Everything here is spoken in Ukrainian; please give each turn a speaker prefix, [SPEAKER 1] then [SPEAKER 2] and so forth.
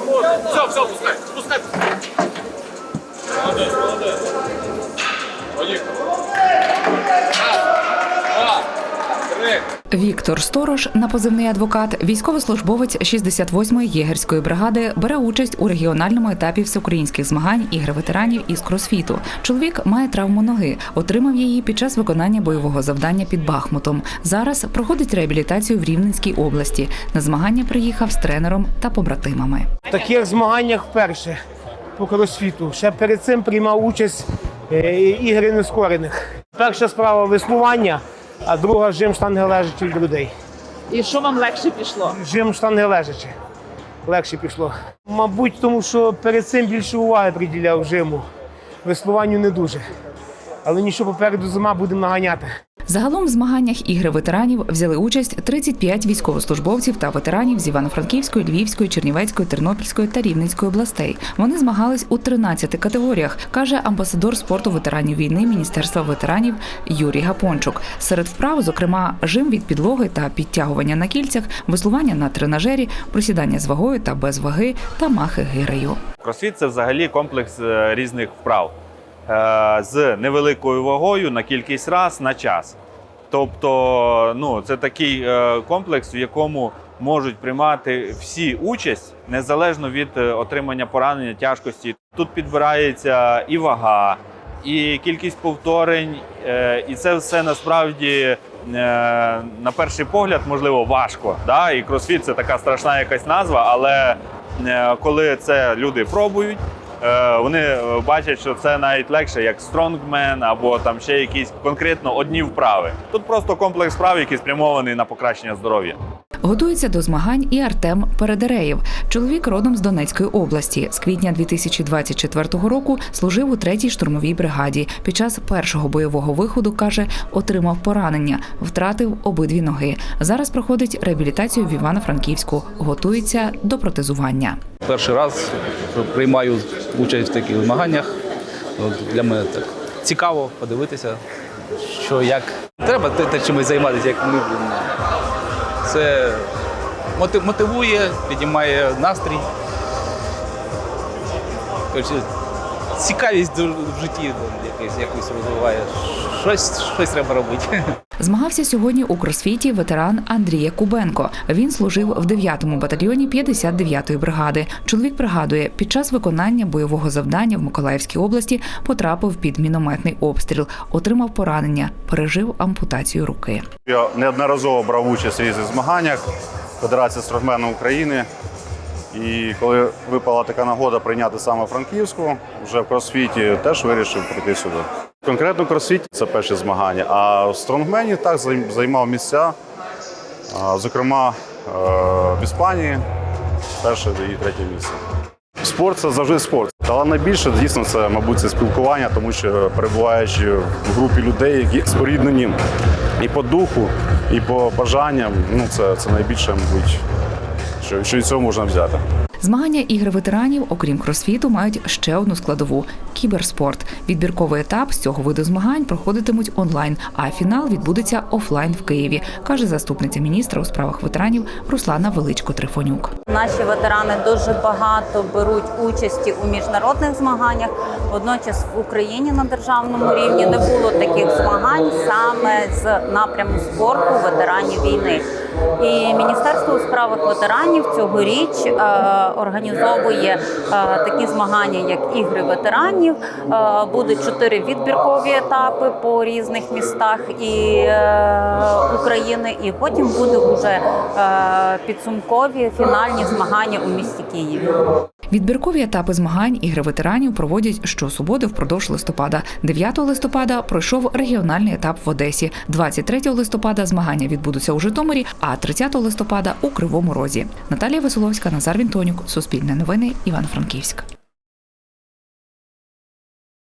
[SPEAKER 1] Все, все, пускай, пускай. Молодець, молодець.
[SPEAKER 2] Віктор Сторож на позивний адвокат, військовослужбовець 68-ї єгерської бригади, бере участь у регіональному етапі всеукраїнських змагань ігри ветеранів із кросфіту. Чоловік має травму ноги, отримав її під час виконання бойового завдання під Бахмутом. Зараз проходить реабілітацію в Рівненській області. На змагання приїхав з тренером та побратимами.
[SPEAKER 3] В таких змаганнях вперше по кросфіту. Ще перед цим приймав участь е, ігри нескорених. Перша справа веслування, а друга жим штанги лежачі від людей.
[SPEAKER 4] І що вам легше пішло?
[SPEAKER 3] Жим штанги лежачі. Легше пішло. Мабуть, тому що перед цим більше уваги приділяв жиму. Веслуванню не дуже. Але нічого попереду зима будемо наганяти.
[SPEAKER 2] Загалом в змаганнях ігри ветеранів взяли участь 35 військовослужбовців та ветеранів з Івано-Франківської, Львівської, Чернівецької, Тернопільської та Рівненської областей. Вони змагались у 13 категоріях, каже амбасадор спорту ветеранів війни Міністерства ветеранів Юрій Гапончук. Серед вправ, зокрема, жим від підлоги та підтягування на кільцях, веслування на тренажері, присідання з вагою та без ваги та махи гирею.
[SPEAKER 5] Кросфіт це взагалі комплекс е, різних вправ з невеликою вагою на кількість раз на час. Тобто, ну, це такий е, комплекс, в якому можуть приймати всі участь незалежно від е, отримання поранення тяжкості. Тут підбирається і вага, і кількість повторень, е, і це все насправді е, на перший погляд можливо важко. Да? І кросфіт це така страшна якась назва, але е, коли це люди пробують. Е, Вони е, бачать, що це навіть легше, як стронгмен або там ще якісь конкретно одні вправи. Тут просто комплекс вправ, який спрямований на покращення здоров'я.
[SPEAKER 2] Готується до змагань і Артем Передереєв. Чоловік родом з Донецької області. З квітня 2024 року служив у третій штурмовій бригаді. Під час першого бойового виходу каже, отримав поранення, втратив обидві ноги. Зараз проходить реабілітацію в Івано-Франківську. Готується до протезування.
[SPEAKER 6] Перший раз приймаю участь в таких змаганнях. Для мене так цікаво подивитися, що як. Треба те- чимось займатися, як ми. Це мотивує, підіймає настрій. Цікавість до- в житті якось, якось розвиває. Щось, щось треба робити.
[SPEAKER 2] Змагався сьогодні у кросфіті ветеран Андрія Кубенко. Він служив в 9-му батальйоні 59-ї бригади. Чоловік пригадує, під час виконання бойового завдання в Миколаївській області потрапив під мінометний обстріл, отримав поранення, пережив ампутацію руки.
[SPEAKER 7] Я неодноразово брав участь в різних змаганнях Федерація стронгмену України. І коли випала така нагода прийняти саме Франківську, вже в кросфіті теж вирішив прийти сюди. Конкретно в кросфіті це перші змагання, а в стронгмені так займав місця. Зокрема, е, в Іспанії перше і третє місце. Спорт це завжди спорт. Але найбільше дійсно це, мабуть, це спілкування, тому що перебуваючи в групі людей, які споріднені і по духу, і по бажанням, ну це, це найбільше, мабуть, що, що від цього можна взяти.
[SPEAKER 2] Змагання ігри ветеранів, окрім кросфіту, мають ще одну складову кіберспорт. Відбірковий етап з цього виду змагань проходитимуть онлайн, а фінал відбудеться офлайн в Києві, каже заступниця міністра у справах ветеранів Руслана Величко Трифонюк.
[SPEAKER 8] Наші ветерани дуже багато беруть участі у міжнародних змаганнях. Водночас в Україні на державному рівні не було таких змагань саме з напряму спорту ветеранів війни. І Міністерство у справах ветеранів цьогоріч е, організовує е, такі змагання, як ігри ветеранів. Е, будуть чотири відбіркові етапи по різних містах і е, України, і потім буде вже е, підсумкові фінальні змагання у місті Києві.
[SPEAKER 2] Відбіркові етапи змагань ігри ветеранів проводять щосуботи впродовж листопада. 9 листопада пройшов регіональний етап в Одесі. 23 листопада змагання відбудуться у Житомирі, а 30 листопада у Кривому Розі. Наталія Веселовська, Назар Вінтонюк, Суспільне новини, Івано-Франківськ.